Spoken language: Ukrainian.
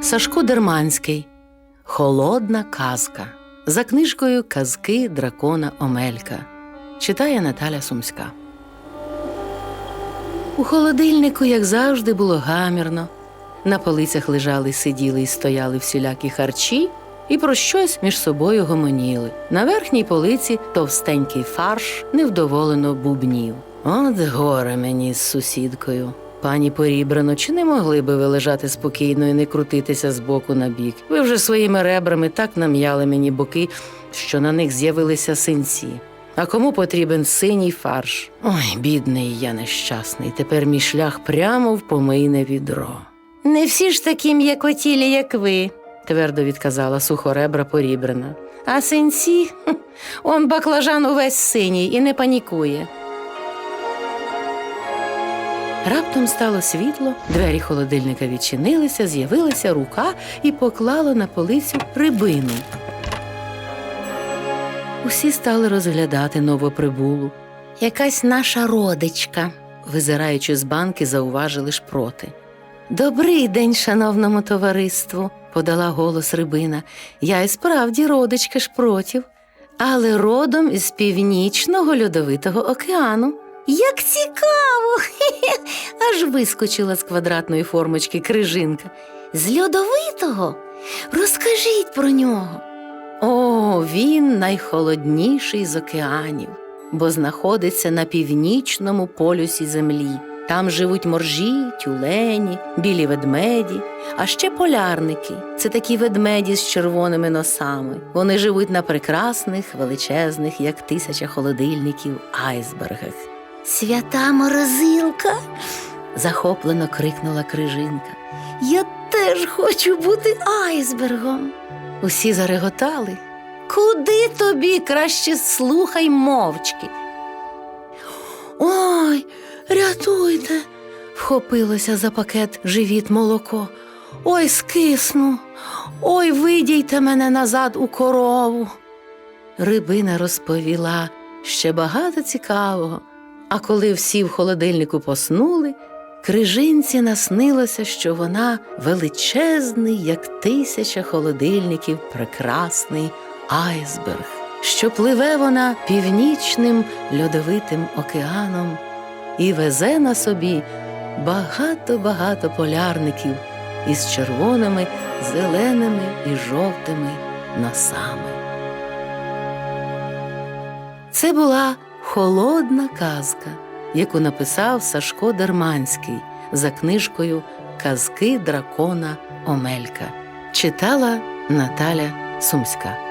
Сашко Дерманський. Холодна казка. За книжкою Казки дракона Омелька. Читає Наталя Сумська. У холодильнику, як завжди, було гамірно. На полицях лежали, сиділи і стояли всілякі харчі і про щось між собою гомоніли. На верхній полиці товстенький фарш невдоволено бубнів. От горе мені з сусідкою. Пані Порібрано, чи не могли би ви лежати спокійно і не крутитися з боку на бік? Ви вже своїми ребрами так нам'яли мені боки, що на них з'явилися синці. А кому потрібен синій фарш? Ой, бідний я нещасний. Тепер мій шлях прямо в помийне відро. Не всі ж такі м'якотілі, як ви, твердо відказала сухоребра порібрана. А синці, он баклажан увесь синій і не панікує. Раптом стало світло, двері холодильника відчинилися, з'явилася рука і поклала на полицю рибину. Усі стали розглядати новоприбулу. Якась наша родичка, визираючи з банки, зауважили шпроти. Добрий день, шановному товариству, подала голос рибина. Я і справді родичка шпротів, але родом із північного льодовитого океану. Як цікаво! Аж вискочила з квадратної формочки крижинка. З льодовитого? Розкажіть про нього. О, він найхолодніший з океанів, бо знаходиться на північному полюсі землі. Там живуть моржі, тюлені, білі ведмеді, а ще полярники. Це такі ведмеді з червоними носами. Вони живуть на прекрасних, величезних, як тисяча холодильників, айсбергах. Свята морозилка. захоплено крикнула крижинка. Я теж хочу бути айсбергом. Усі зареготали. Куди тобі краще слухай мовчки? Ой, рятуйте, вхопилося за пакет живіт молоко. Ой, скисну, ой, видійте мене назад у корову. Рибина розповіла ще багато цікавого, а коли всі в холодильнику поснули, крижинці наснилося, що вона величезний, як тисяча холодильників, прекрасний айсберг, що пливе вона північним льодовитим океаном і везе на собі багато-багато полярників із червоними, зеленими і жовтими носами. Це була холодна казка, яку написав Сашко Дерманський за книжкою Казки дракона Омелька. Читала Наталя Сумська.